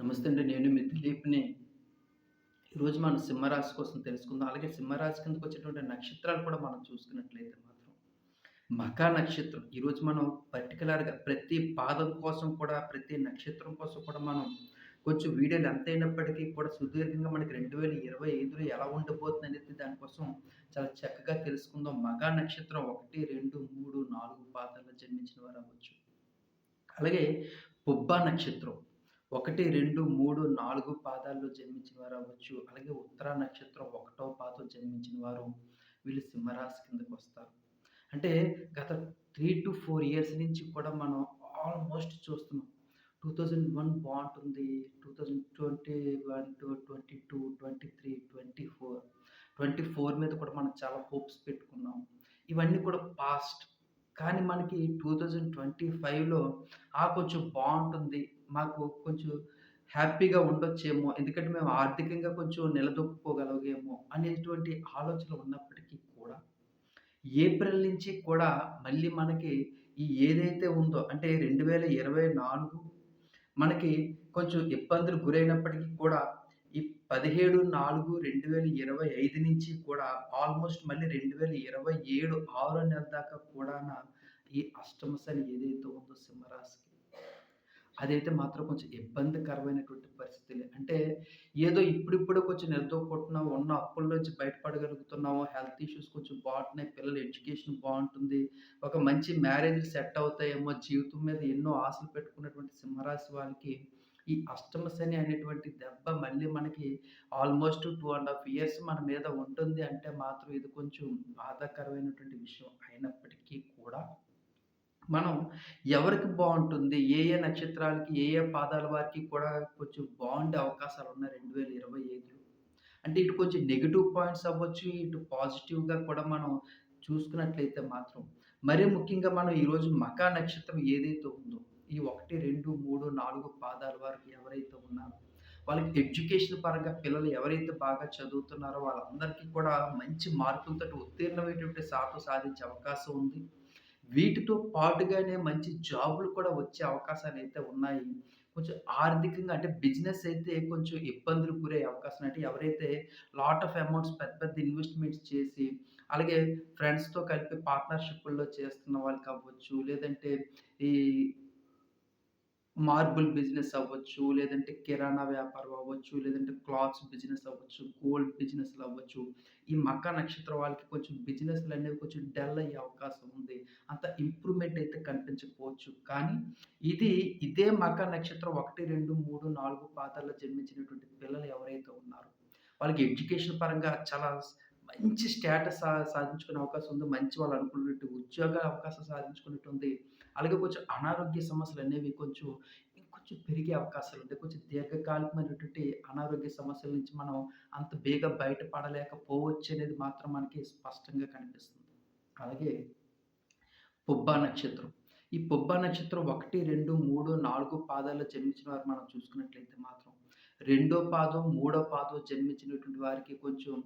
నమస్తే అండి. నేను మీ దిలీప్‌ని. ఈరోజు మనం సింహరాశి కోసం తెలుసుకుందాం. అలాగే సింహరాశి కిందకు వచ్చేటువంటి నక్షత్రాలు కూడా మనం చూసుకున్నట్లయితే మాత్రం, మఖా నక్షత్రం. ఈరోజు మనం పర్టికులర్గా ప్రతి పాదం కోసం కూడా, ప్రతి నక్షత్రం కోసం కూడా మనం కొంచెం వీడియోలు ఎంతైనప్పటికీ కూడా సుదీర్ఘంగా మనకి 2025లో ఎలా ఉండబోతుందనేది దానికోసం చాలా చక్కగా తెలుసుకుందాం. మఘా నక్షత్రం 1, 2, 3, 4 పాదాల్లో జన్మించిన వారు అవ్వచ్చు. అలాగే పుబ్బా నక్షత్రం ఒకటి రెండు మూడు నాలుగు పాదాల్లో జన్మించిన వారు అవ్వచ్చు అలాగే ఉత్తర నక్షత్రం ఒకటో పాదం జన్మించిన వారు వీళ్ళు సింహరాశి కిందకు వస్తారు. అంటే గత త్రీ టు ఫోర్ ఇయర్స్ నుంచి కూడా మనం ఆల్మోస్ట్ చూస్తున్నాం. టూ థౌజండ్ వన్ బాగుంటుంది two thousand twenty one to twenty two twenty three twenty four twenty four మీద కూడా మనం చాలా హోప్స్ పెట్టుకున్నాం. ఇవన్నీ కూడా పాస్ట్ కానీ మనకి టూ థౌజండ్ ట్వంటీ ఫైవ్లో ఆ కొంచెం బాగుంటుంది మాకు కొంచెం హ్యాపీగా ఉండొచ్చేమో. ఎందుకంటే మేము ఆర్థికంగా కొంచెం నిలదొక్కుకోగలిగేమో అనేటువంటి ఆలోచన ఉన్నప్పటికీ కూడా, ఏప్రిల్ నుంచి కూడా మళ్ళీ మనకి ఈ ఏదైతే ఉందో అంటే 2024 మనకి కొంచెం ఇబ్బందులు గురైనప్పటికీ కూడా ఈ 17/4/2025 నుంచి కూడా ఆల్మోస్ట్ మళ్ళీ 2027 ఆరో నెల దాకా కూడాన ఈ అష్టమ శని ఏదైతే ఉందో సింహరాశికి, అదైతే మాత్రం కొంచెం ఇబ్బందికరమైనటువంటి పరిస్థితులు అంటే ఏదో ఇప్పుడిప్పుడు కొంచెం నిలదొక్కుంటున్నాము ఉన్న అప్పుల నుంచి బయటపడగలుగుతున్నాము. హెల్త్ ఇష్యూస్ కొంచెం బాగుంటున్నాయి పిల్లల ఎడ్యుకేషన్ బాగుంటుంది ఒక మంచి మ్యారేజ్ సెట్ అవుతాయేమో, జీవితం మీద ఎన్నో ఆశలు పెట్టుకున్నటువంటి సింహరాశి వాళ్ళకి ఈ అష్టమ శని అనేటువంటి దెబ్బ మళ్ళీ మనకి almost two and half years మన మీద ఉంటుంది అంటే మాత్రం ఇది కొంచెం బాధాకరమైనటువంటి విషయం అయినప్పటికీ కూడా, మనం ఎవరికి బాగుంటుంది ఏ ఏ నక్షత్రాలకి, ఏ ఏ పాదాల వారికి కూడా కొంచెం బాగుండే అవకాశాలు ఉన్నాయి రెండు వేల ఇరవై ఐదులో అంటే ఇటు కొంచెం నెగిటివ్ పాయింట్స్ అవ్వచ్చు. ఇటు పాజిటివ్‌గా కూడా మనం చూసుకున్నట్లయితే మాత్రం, మరీ ముఖ్యంగా మనం ఈరోజు మకా నక్షత్రం ఏదైతే ఉందో, ఈ 1, 2, 3, 4 పాదాల వరకు ఎవరైతే ఉన్నారో, వాళ్ళకి ఎడ్యుకేషన్ పరంగా పిల్లలు ఎవరైతే బాగా చదువుతున్నారో వాళ్ళందరికీ కూడా మంచి మార్కులతో ఉత్తీర్ణమైనటువంటి సాపు సాధించే అవకాశం ఉంది. వీటితో పాటుగానే మంచి జాబులు కూడా వచ్చే అవకాశాలైతే ఉన్నాయి. కొంచెం ఆర్థికంగా అంటే బిజినెస్ అయితే కొంచెం ఇబ్బందులు గురే అవకాశం అంటే ఎవరైతే లాట్ ఆఫ్ అమౌంట్స్ పెద్ద పెద్ద ఇన్వెస్ట్‌మెంట్స్ చేసి, అలాగే ఫ్రెండ్స్‌తో కలిపి పార్ట్నర్షిప్ల్లో చేస్తున్న వాళ్ళకి అవ్వచ్చు. లేదంటే ఈ మార్బుల్ బిజినెస్ అవ్వచ్చు. లేదంటే కిరాణా వ్యాపారం అవ్వచ్చు. లేదంటే క్లాత్స్ బిజినెస్ అవ్వచ్చు. గోల్డ్ బిజినెస్‌లు అవ్వచ్చు. ఈ మఖా నక్షత్రం వాళ్ళకి కొంచెం బిజినెస్లు అనేవి కొంచెం డల్ అయ్యే అవకాశం ఉంది. అంత ఇంప్రూవ్‌మెంట్ అయితే కనిపించకపోవచ్చు. కానీ ఇది ఇదే మఖా నక్షత్రం 1, 2, 3, 4 పాదాల్లో జన్మించినటువంటి పిల్లలు ఎవరైతే ఉన్నారో, వాళ్ళకి ఎడ్యుకేషన్ పరంగా చాలా మంచి స్టేటస్ సాధించుకునే అవకాశం ఉంది. మంచి వాళ్ళు అనుకున్నట్టు ఉద్యోగ అవకాశం సాధించుకున్నట్టుంది. అలాగే కొంచెం అనారోగ్య సమస్యలు అనేవి కొంచెం ఇంకొంచెం పెరిగే అవకాశాలు ఉంటాయి కొంచెం దీర్ఘకాలికమైనటువంటి అనారోగ్య సమస్యల నుంచి మనం అంత బేగా బయటపడలేకపోవచ్చనేది మాత్రం మనకి స్పష్టంగా కనిపిస్తుంది. అలాగే పుబ్బా నక్షత్రం. ఈ పుబ్బా నక్షత్రం 1, 2, 3, 4 పాదాల్లో జన్మించిన వారు మనం చూసుకున్నట్లయితే మాత్రం, రెండో పాదం, మూడో పాదం జన్మించినటువంటి వారికి కొంచెం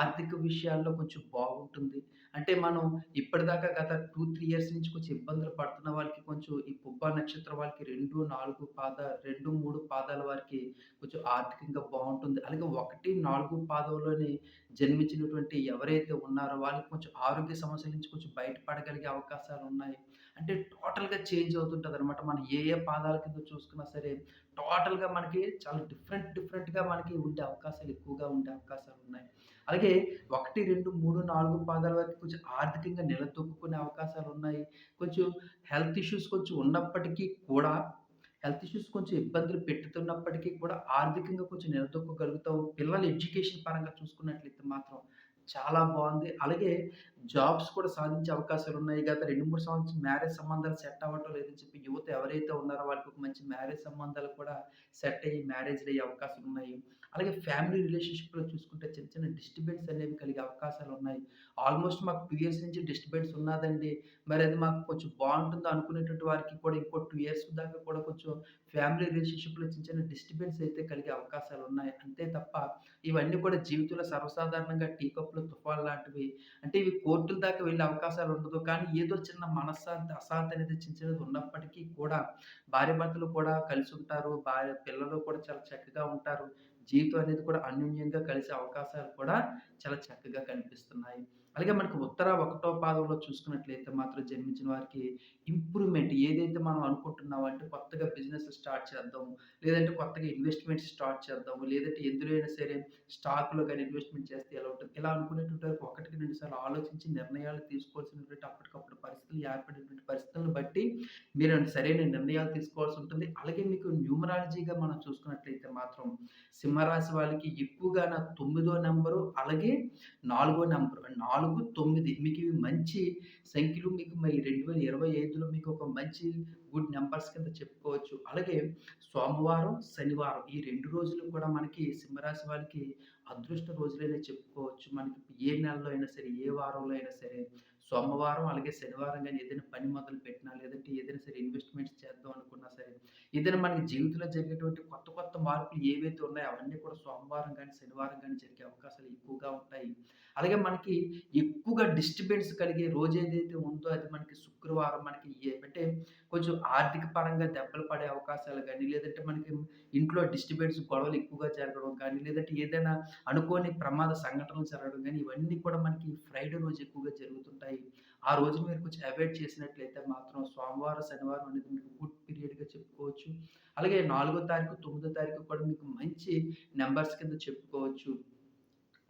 ఆర్థిక విషయాల్లో కొంచెం బాగుంటుంది. అంటే మనం ఇప్పటిదాకా గత 2, 3 ఇయర్స్ నుంచి కొంచెం ఇబ్బందులు పడుతున్న వాళ్ళకి కొంచెం ఈ పుబ్బా నక్షత్రం వాళ్ళకి 2, 4 పాద 2, 3 పాదాల వారికి కొంచెం ఆర్థికంగా బాగుంటుంది అలాగే 1, 4 పాదంలోని జన్మించినటువంటి ఎవరైతే ఉన్నారో వాళ్ళకి కొంచెం ఆరోగ్య సమస్యల నుంచి కొంచెం బయటపడగలిగే అవకాశాలు ఉన్నాయి అంటే టోటల్‌గా చేంజ్ అవుతుంటుంది అనమాట మనం ఏ ఏ పాదాల కింద చూసుకున్నా సరే, టోటల్‌గా మనకి చాలా డిఫరెంట్ డిఫరెంట్‌గా మనకి ఉండే అవకాశాలు ఎక్కువగా ఉండే అవకాశాలు ఉన్నాయి అలాగే 1, 2, 3, 4 పాదాల వరకు కొంచెం ఆర్థికంగా నిలదొక్కుకునే అవకాశాలున్నాయి. కొంచెం హెల్త్ ఇష్యూస్ కొంచెం ఉన్నప్పటికీ కూడా, హెల్త్ ఇష్యూస్ కొంచెం ఇబ్బందులు పెట్టుతున్నప్పటికీ కూడా ఆర్థికంగా కొంచెం నిలదొక్కగలుగుతావు. పిల్లల ఎడ్యుకేషన్ పరంగా చూసుకున్నట్లయితే మాత్రం చాలా బాగుంది. అలాగే జాబ్స్ కూడా సాధించే అవకాశాలు ఉన్నాయి గత 2, 3 సంవత్సరాలు మ్యారేజ్ సంబంధాలు సెట్ అవ్వటం లేదని చెప్పి యువత ఎవరైతే ఉన్నారో వాళ్ళకి ఒక మంచి మ్యారేజ్ సంబంధాలు కూడా సెట్ అయ్యి మ్యారేజ్ అయ్యే అవకాశాలు ఉన్నాయి అలాగే ఫ్యామిలీ రిలేషన్‌షిప్‌లో చూసుకుంటే చిన్న చిన్న డిస్టర్బెన్స్ అనేవి కలిగే అవకాశాలు ఉన్నాయి ఆల్మోస్ట్ మాకు టూ ఇయర్స్ నుంచి డిస్టర్బెన్స్ ఉన్నాదండి. మరి అది మాకు కొంచెం బాగుంటుందో అనుకునేటువంటి వారికి కూడా ఇంకో టూ ఇయర్స్ దాకా కూడా కొంచెం ఫ్యామిలీ రిలేషన్‌షిప్‌లో చిన్న చిన్న డిస్టర్బెన్స్ అయితే కలిగే అవకాశాలు ఉన్నాయి అంతే తప్ప ఇవన్నీ కూడా జీవితంలో సర్వసాధారణంగా టీ తుఫాన్ లాంటివి. అంటే ఇవి కోర్టుల దాకా వెళ్ళే అవకాశాలు ఉండదు. కానీ ఏదో చిన్న మనశ్శాంతి, అశాంతి అనేది చిన్న చిన్నది ఉన్నప్పటికీ కూడా భార్యాభర్తలు కూడా కలిసి ఉంటారు భార్య పిల్లలు కూడా చాలా చక్కగా ఉంటారు. జీవితం అనేది కూడా అన్యోన్యంగా కలిసే అవకాశాలు కూడా చాలా చక్కగా కనిపిస్తున్నాయి. అలాగే మనకు ఉత్తర ఒకటో పాదంలో చూసుకున్నట్లయితే మాత్రం జన్మించిన వారికి ఇంప్రూవ్‌మెంట్ ఏదైతే మనం అనుకుంటున్నామో అంటే కొత్తగా బిజినెస్ స్టార్ట్ చేద్దాం లేదంటే కొత్తగా ఇన్వెస్ట్‌మెంట్స్ స్టార్ట్ చేద్దాం లేదంటే ఎందులో అయినా సరే స్టాక్‌లో కానీ ఇన్వెస్ట్‌మెంట్ చేస్తే ఎలా ఉంటుంది? ఇలా అనుకునేటువంటి వారికి ఒకటికి రెండు సార్లు ఆలోచించి నిర్ణయాలు తీసుకోవాల్సినటువంటి అప్పటికప్పుడు పరిస్థితులు ఏర్పడేటువంటి పరిస్థితులను బట్టి మీరు సరైన నిర్ణయాలు తీసుకోవాల్సి ఉంటుంది. అలాగే మీకు న్యూమరాలజీగా మనం చూసుకున్నట్లయితే మాత్రం సింహరాశి వాళ్ళకి ఎక్కువగాన తొమ్మిదో నెంబరు అలాగే నాలుగో నంబరు నాలుగు తొమ్మిది. మీకు ఇవి మంచి సంఖ్యలు మీకు మరి రెండు వేల ఇరవై ఐదులో మీకు ఒక మంచి గుడ్ నెంబర్స్ కింద చెప్పుకోవచ్చు. అలాగే సోమవారం, శనివారం ఈ రెండు రోజులు కూడా మనకి సింహరాశి వాళ్ళకి అదృష్ట రోజులైనా చెప్పుకోవచ్చు. మనకి ఏ నెలలో అయినా సరే, ఏ వారంలో అయినా సరే సోమవారం అలాగే శనివారం కానీ ఏదైనా పని మొదలు పెట్టినా లేదంటే ఏదైనా సరే ఇన్వెస్ట్‌మెంట్స్ చేద్దాం అనుకున్నా సరే, ఏదైనా మనకి జీవితంలో జరిగేటువంటి కొత్త కొత్త మార్పులు ఏవైతే ఉన్నాయో అవన్నీ కూడా సోమవారం కానీ శనివారం కానీ జరిగే అవకాశాలు ఎక్కువగా ఉంటాయి. అలాగే మనకి ఎక్కువగా డిస్టర్బెన్స్ కలిగే రోజు ఏదైతే ఉందో అది మనకి శుక్రవారం మనకి అంటే కొంచెం ఆర్థిక పరంగా దెబ్బలు పడే అవకాశాలు కానీ లేదంటే మనకి ఇంట్లో డిస్టర్బెన్స్ గొడవలు ఎక్కువగా జరగడం కానీ, లేదంటే ఏదైనా అనుకోని ప్రమాద సంఘటనలు జరగడం కానీ ఇవన్నీ కూడా మనకి ఫ్రైడే రోజు ఎక్కువగా జరుగుతుంటాయి. ఆ రోజు మీరు కొంచెం అవాయిడ్ చేసినట్లయితే మాత్రం సోమవారం, శనివారం అనేది మీకు గుడ్ పీరియడ్‌గా చెప్పుకోవచ్చు. అలాగే నాలుగో తారీఖు, తొమ్మిదో తారీఖు కూడా మీకు మంచి నెంబర్స్ కింద చెప్పుకోవచ్చు.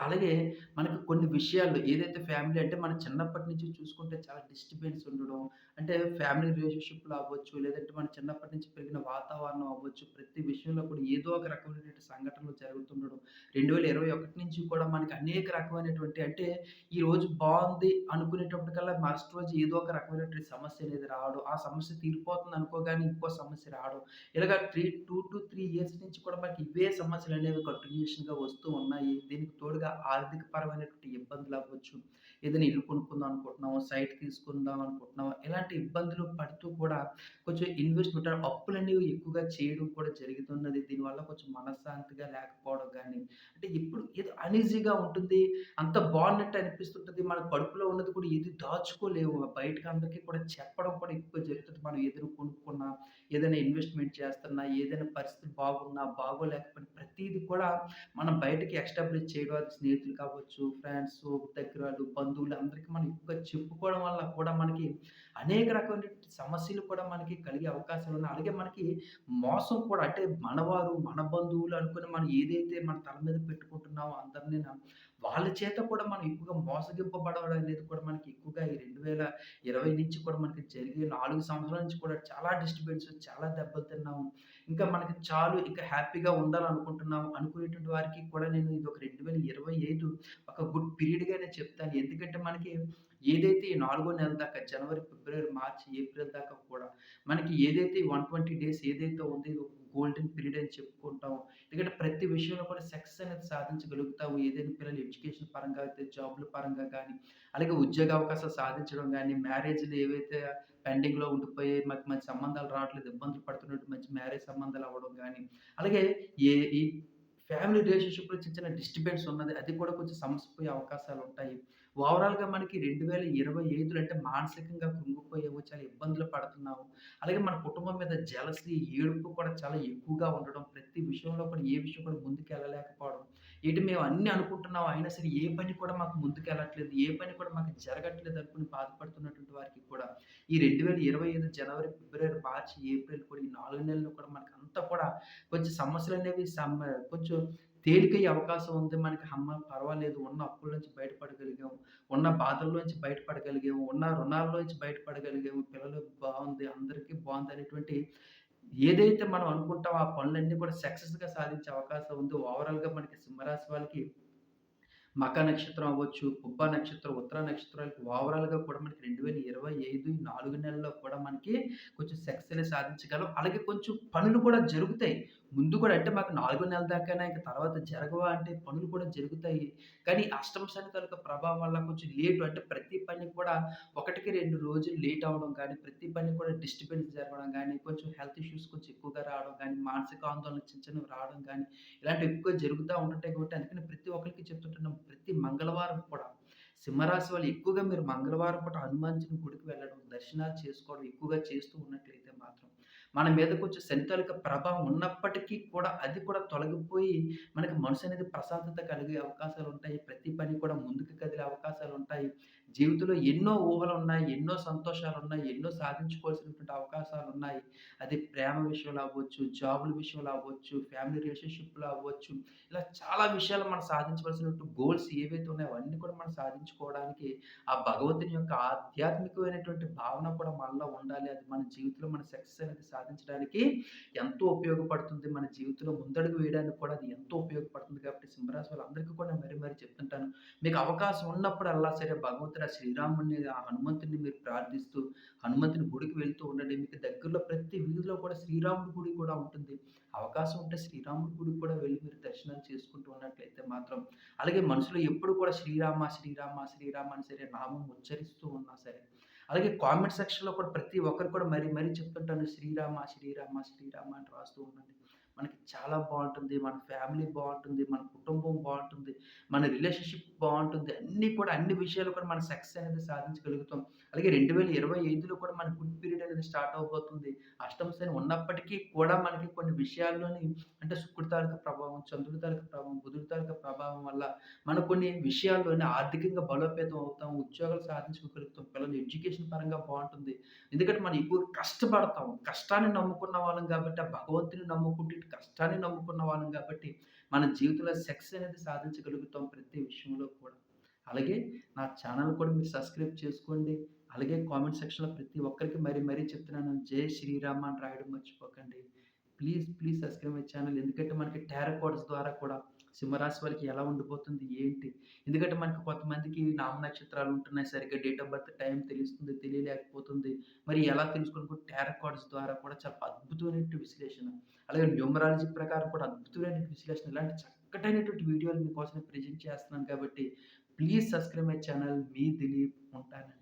అలాగే మనకు కొన్ని విషయాల్లో ఏదైతే ఫ్యామిలీ అంటే మనం చిన్నప్పటి నుంచి చూసుకుంటే చాలా డిస్టర్బెన్స్ ఉండడం. అంటే ఫ్యామిలీ రిలేషన్‌షిప్‌లో అవ్వచ్చు, లేదంటే మన చిన్నప్పటి నుంచి పెరిగిన వాతావరణం అవ్వచ్చు, ప్రతి విషయంలో కూడా ఏదో ఒక రకమైనటువంటి సంఘటనలు జరుగుతుండడం. 2021 నుంచి కూడా మనకి అనేక రకమైనటువంటి అంటే ఈ రోజు బాగుంది అనుకునేటప్పుడు అనుకునేటప్పటికల్లా మరుసటి రోజు ఏదో ఒక రకమైనటువంటి సమస్య అనేది రావడం. ఆ సమస్య తీరిపోతుంది అనుకోగానే ఇంకో సమస్య రావడం. ఇలాగ 3 2-3 ఇయర్స్ నుంచి కూడా మనకి ఇవే సమస్యలు అనేవి కంటిన్యూషన్‌గా వస్తూ ఉన్నాయి. దీనికి తోడుగా ఆర్థిక పరమైనటువంటి ఇబ్బందులవ్వచ్చు. ఏదైనా ఇల్లు కొనుక్కుందాం అనుకుంటున్నాము, సైట్ తీసుకుందాం అనుకుంటున్నాము. ఇలాంటి ఇబ్బందులు పడుతూ కూడా కొంచెం ఇన్వెస్ట్‌మెంట్ అప్పులనేవి ఎక్కువగా చేయడం కూడా జరుగుతున్నది. దీనివల్ల కొంచెం మనశ్శాంతిగా లేకపోవడం కానీ అంటే ఇప్పుడు ఏదో అనీజీగా ఉంటుంది. అంత బాగున్నట్టు అనిపిస్తుంటుంది మన కడుపులో ఉన్నది కూడా ఏది దాచుకోలేవు బయటకి అందరికి కూడా చెప్పడం కూడా ఎక్కువ జరుగుతుంది మనం ఏదైనా కొనుక్కున్నా, ఏదైనా ఇన్వెస్ట్‌మెంట్ చేస్తున్నా, ఏదైనా పరిస్థితి బాగున్నా, బాగోలేకపోయినా ప్రతిదీ కూడా మనం బయటకి ఎస్టాబ్లిష్ చేయడం అది స్నేహితులు కావచ్చు, ఫ్రెండ్సు, దగ్గర బంధువులు అందరికీ మనం ఎక్కువగా చెప్పుకోవడం వల్ల కూడా మనకి అనేక రకమైన సమస్యలు కూడా మనకి కలిగే అవకాశాలు ఉన్నాయి. అలాగే మనకి మోసం కూడా అంటే మనవారు, మన బంధువులు అనుకుని మనం ఏదైతే మన తల మీద పెట్టుకుంటున్నామో అందరినీ వాళ్ళ చేత కూడా మనం ఎక్కువగా మోసగింపబడడం అనేది కూడా మనకి ఎక్కువగా ఈ 2020 నుంచి కూడా మనకి జరిగే నాలుగు సంవత్సరాల నుంచి కూడా చాలా డిస్టర్బెన్స్, చాలా దెబ్బలు తిన్నాము. ఇంకా మనకి చాలు ఇంకా హ్యాపీగా ఉండాలనుకుంటున్నాము అనుకునేటువంటి వారికి కూడా నేను ఇది ఒక రెండు వేల ఇరవై ఐదు ఒక గుడ్ పీరియడ్‌గానే చెప్తాను. ఎందుకంటే మనకి ఏదైతే ఈ నాలుగో నెల దాకా జనవరి, ఫిబ్రవరి, మార్చి ఏప్రిల్ దాకా కూడా మనకి ఏదైతే 120 డేస్ ఏదైతే ఉందో గోల్డెన్ పీరియడ్ అని చెప్పుకుంటాం. ఎందుకంటే ప్రతి విషయంలో కూడా సక్సెస్ అనేది సాధించగలుగుతాము. ఏదైనా పిల్లలు ఎడ్యుకేషన్ పరంగా అయితే జాబ్‌ల పరంగా కానీ అలాగే ఉద్యోగ అవకాశాలు సాధించడం కానీ మ్యారేజ్‌లు ఏవైతే పెండింగ్‌లో ఉండిపోయి మాకు మంచి సంబంధాలు రావట్లేదు, ఇబ్బందులు పడుతున్నట్టు మంచి మ్యారేజ్ సంబంధాలు అవ్వడం కానీ అలాగే ఏ ఈ ఫ్యామిలీ రిలేషన్‌షిప్‌లో చిన్న చిన్న డిస్టర్బెన్స్ ఉన్నది. అది కూడా కొంచెం సమస్యపోయే అవకాశాలు ఉంటాయి ఓవరాల్‌గా మనకి 2025లో అంటే మానసికంగా కృంగిపోయాము, చాలా ఇబ్బందులు పడుతున్నాము. అలాగే మన కుటుంబం మీద జలసి ఏడుపు కూడా చాలా ఎక్కువగా ఉండడం. ప్రతి విషయంలో కూడా ఏ విషయం కూడా ముందుకెళ్ళలేకపోవడం. ఏటి మేము అన్నీ అనుకుంటున్నాం అయినా సరే ఏ పని కూడా మాకు ముందుకెళ్ళట్లేదు. ఏ పని కూడా మాకు జరగట్లేదు అనుకుని బాధపడుతున్నటువంటి వారికి కూడా ఈ 2025 జనవరి, ఫిబ్రవరి, మార్చి, ఏప్రిల్ కూడా ఈ నాలుగు నెలలు కూడా మనకంతా కూడా కొంచెం సమస్యలనేవి సమ్ కొంచెం తేలికయ్యే అవకాశం ఉంది. మనకి అమ్మ పర్వాలేదు ఉన్న అప్పుల నుంచి బయటపడగలిగాము. ఉన్న బాధల్లోంచి బయటపడగలిగాము. ఉన్న రుణాల్లోంచి బయటపడగలిగాము. పిల్లలు బాగుంది అందరికీ బాగుంది అనేటువంటి ఏదైతే మనం అనుకుంటామో ఆ పనులన్నీ కూడా సక్సెస్‌గా సాధించే అవకాశం ఉంది. ఓవరాల్‌గా మనకి సింహరాశి వాళ్ళకి మక నక్షత్రం అవ్వచ్చు, పుబ్బ నక్షత్రం, ఉత్తర నక్షత్రాలకి ఓవరాల్‌గా కూడా మనకి రెండు వేల ఇరవై ఐదు నాలుగు నెలల్లో కూడా మనకి కొంచెం సక్సెస్‌ని సాధించగలం. అలాగే కొంచెం పనులు కూడా జరుగుతాయి. ముందు కూడా అంటే మాకు నాలుగో నెల దాకానే ఇంకా తర్వాత జరగవా అంటే పనులు కూడా జరుగుతాయి. కానీ అష్టమ శని తాలూకా ప్రభావం వల్ల కొంచెం లేట్ అంటే ప్రతి పని కూడా ఒకటికి రెండు రోజులు లేట్ అవ్వడం కానీ ప్రతి పని కూడా డిస్టర్బెన్స్ జరగడం కానీ కొంచెం హెల్త్ ఇష్యూస్ కొంచెం ఎక్కువగా రావడం కానీ మానసిక ఆందోళన చిన్న చిన్నవి రావడం కానీ ఇలాంటివి ఎక్కువ జరుగుతూ ఉంటుంటాయి కాబట్టి అందుకని ప్రతి ఒక్కరికి చెప్తుంటున్నాం. ప్రతి మంగళవారం కూడా సింహరాశి వాళ్ళు ఎక్కువగా మీరు మంగళవారం పూట హనుమాన్ గుడికి వెళ్ళడం, దర్శనాలు చేసుకోవడం ఎక్కువగా చేస్తూ ఉన్నట్లయితే మన మీద కొంచెం శని తాలూకా ప్రభావం ఉన్నప్పటికీ కూడా అది కూడా తొలగిపోయి మనకి మనసు అనేది ప్రశాంతత కలిగే అవకాశాలు ఉంటాయి ప్రతి పని కూడా ముందుకు కదిలే అవకాశాలు ఉంటాయి జీవితంలో ఎన్నో ఊహలు ఉన్నాయి ఎన్నో సంతోషాలు ఉన్నాయి ఎన్నో సాధించుకోవాల్సినటువంటి అవకాశాలు ఉన్నాయి అది ప్రేమ విషయంలో అవ్వచ్చు, జాబుల విషయంలో అవ్వచ్చు, ఫ్యామిలీ రిలేషన్‌షిప్‌లో అవ్వచ్చు. ఇలా చాలా విషయాలు మనం సాధించవలసినటువంటి గోల్స్ ఏవైతే ఉన్నాయో అవన్నీ కూడా మనం సాధించుకోవడానికి ఆ భగవంతుని యొక్క ఆధ్యాత్మికమైనటువంటి భావన కూడా మనలో ఉండాలి. అది మన జీవితంలో మన సక్సెస్ అనేది సాధించడానికి ఎంతో ఉపయోగపడుతుంది. మన జీవితంలో ముందడుగు వేయడానికి కూడా అది ఎంతో ఉపయోగపడుతుంది. కాబట్టి సింహరాశి వాళ్ళందరికీ కూడా మరీ మరీ చెప్తుంటాను. మీకు అవకాశం ఉన్నప్పుడల్లా సరే భగవంతుని అక్కడ శ్రీరాముడిని, ఆ హనుమంతుడిని మీరు ప్రార్థిస్తూ హనుమంతుని గుడికి వెళ్తూ ఉండండి. మీకు దగ్గరలో ప్రతి వీధిలో కూడా శ్రీరాముడి గుడి కూడా ఉంటుంది. అవకాశం ఉంటే శ్రీరాముడి గుడికి కూడా వెళ్ళి మీరు దర్శనాలు చేసుకుంటూ ఉన్నట్లయితే మాత్రం అలాగే మనసులో ఎప్పుడు కూడా శ్రీరామ, శ్రీరామ, శ్రీరామ అని సరే నామం ఉచ్చరిస్తూ ఉన్నా సరే అలాగే కామెంట్ సెక్షన్‌లో కూడా ప్రతి ఒక్కరు కూడా మరీ మరీ చెప్తుంటాను శ్రీరామ, శ్రీరామ, శ్రీరామ అని రాస్తూ ఉండండి. మనకి చాలా బాగుంటుంది మన ఫ్యామిలీ బాగుంటుంది మన కుటుంబం బాగుంటుంది మన రిలేషన్‌షిప్ బాగుంటుంది అన్నీ కూడా అన్ని విషయాలు కూడా మన సక్సెస్ అనేది సాధించగలుగుతాం. అలాగే 2025లో కూడా మన గుడ్ పీరియడ్ అనేది స్టార్ట్ అవబోతుంది అష్టమ శని ఉన్నప్పటికీ కూడా మనకి కొన్ని విషయాల్లోని అంటే శుక్రుడి తాలూకా ప్రభావం, చంద్రుడి తాలూకా ప్రభావం, బుధుడి తాలూకా ప్రభావం వల్ల మన కొన్ని విషయాల్లోని ఆర్థికంగా బలోపేతం అవుతాం. ఉద్యోగాలు సాధించుకోగలుగుతాం. పిల్లలు ఎడ్యుకేషన్ పరంగా బాగుంటుంది ఎందుకంటే మనం ఎక్కువ కష్టపడతాం. కష్టాన్ని నమ్ముకున్న వాళ్ళం కాబట్టి, ఆ భగవంతుని నమ్ముకుంటే ఇటు కష్టాన్ని నమ్ముకున్న వాళ్ళం కాబట్టి, మన జీవితంలో సక్సెస్ అనేది సాధించగలుగుతాం ప్రతి విషయంలో కూడా. అలాగే నా ఛానల్ కూడా మీరు సబ్స్క్రైబ్ చేసుకోండి. అలాగే కామెంట్ సెక్షన్‌లో ప్రతి ఒక్కరికి మరీ మరీ చెప్తున్నాను. జై శ్రీరామ అని రాయడం మర్చిపోకండి. Please, please subscribe my channel ఎందుకంటే మనకి టారో ద్వారా కూడా సింహరాశి వారికి ఎలా ఉండిపోతుంది ఏంటి? ఎందుకంటే మనకి కొంతమందికి నామ నక్షత్రాలు ఉంటున్నాయి. సరిగ్గా డేట్ ఆఫ్ బర్త్ టైం తెలుస్తుంది. తెలియలేకపోతుంది. మరి ఎలా తెలుసుకోవడం టారో కార్డ్స్ ద్వారా కూడా చాలా అద్భుతమైనటువంటి విశ్లేషణ. అలాగే న్యూమరాలజీ ప్రకారం కూడా అద్భుతమైనటువంటి విశ్లేషణ. ఇలాంటి చక్కటైనటువంటి వీడియోలు మీకోసం ప్రెజెంట్ చేస్తున్నాను కాబట్టి ప్లీజ్ సబ్స్క్రైబ్ మై ఛానల్. మీ దిలీప్ ఉంటానండి.